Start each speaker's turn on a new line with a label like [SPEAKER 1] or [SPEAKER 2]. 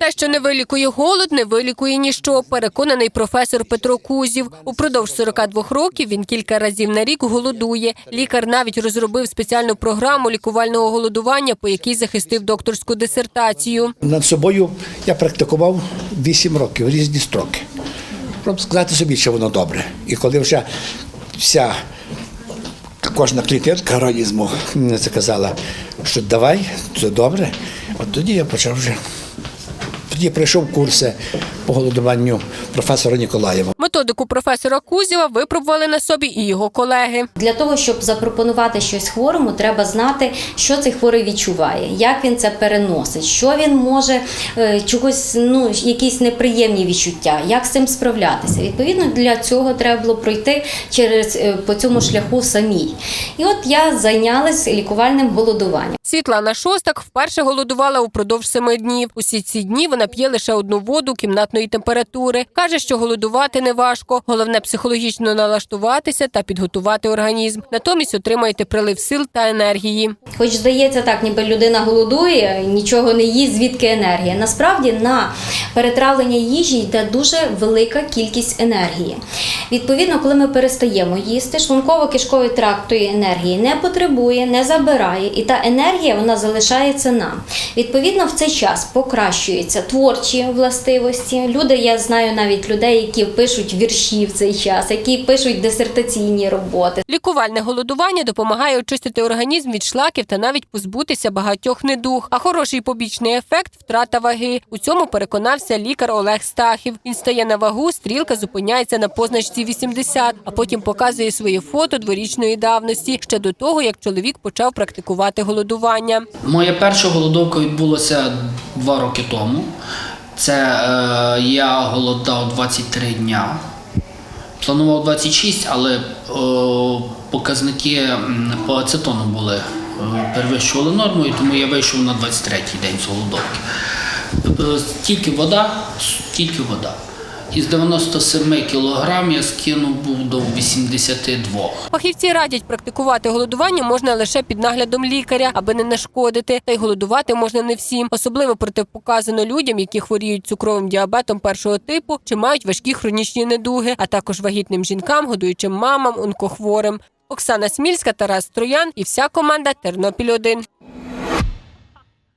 [SPEAKER 1] Те, що не вилікує голод, не вилікує ніщо. Переконаний професор Петро Кузів. Упродовж 42 років він кілька разів на рік голодує. Лікар навіть розробив спеціальну програму лікувального голодування, по якій захистив докторську дисертацію.
[SPEAKER 2] Над собою я практикував 8 років, різні строки. Щоб сказати собі, що воно добре. І коли вже вся кожна клітинка організму мені це казала, що давай, це добре, от тоді я почав вже. Тоді пройшов курси по голодуванню професора Ніколаєва.
[SPEAKER 1] Методику професора Кузєва випробували на собі і його колеги.
[SPEAKER 3] Для того, щоб запропонувати щось хворому, треба знати, що цей хворий відчуває, як він це переносить, що він може е, чогось, ну якісь неприємні відчуття, як з цим справлятися. Відповідно, для цього треба було пройти через е, по цьому шляху самій. І от я зайнялась лікувальним голодуванням.
[SPEAKER 1] Світлана Шостак вперше голодувала упродовж семи днів. Усі ці дні вона п'є лише одну воду кімнатної температури. Каже, що голодувати не важко. Головне психологічно налаштуватися та підготувати організм. Натомість отримаєте прилив сил та енергії.
[SPEAKER 3] Хоч здається так, ніби людина голодує, нічого не їсть, звідки енергія. Насправді на перетравлення їжі йде дуже велика кількість енергії. Відповідно, коли ми перестаємо їсти, шлунково-кишковий тракт тої енергії не потребує, не забирає, і та енергія вона залишається нам. Відповідно, в цей час покращуються творчі властивості. Люди, я знаю навіть людей, які пишуть вірші в цей час, які пишуть дисертаційні роботи.
[SPEAKER 1] Лікувальне голодування допомагає очистити організм від шлаків та навіть позбутися багатьох недуг. А хороший побічний ефект втрата ваги. У цьому переконався лікар Олег Стахів. Він стає на вагу, стрілка зупиняється на позначці 80, а потім показує своє фото дворічної давності ще до того, як чоловік почав практикувати голодування.
[SPEAKER 4] Моя перша голодовка відбулася два роки тому. Це е, я голодав 23 дня. Планував 26, але о, показники по ацетону були е, перевищували норму, і тому я вийшов на 23-й день з голодовки. Е, Тільки вода, тільки вода. Із 97 кілограм я скинув був до 82.
[SPEAKER 1] Фахівці радять практикувати голодування можна лише під наглядом лікаря, аби не нашкодити. Та й голодувати можна не всім. Особливо протипоказано людям, які хворіють цукровим діабетом першого типу чи мають важкі хронічні недуги, а також вагітним жінкам, годуючим мамам, онкохворим. Оксана Смільська, Тарас Троян і вся команда Тернопіль 1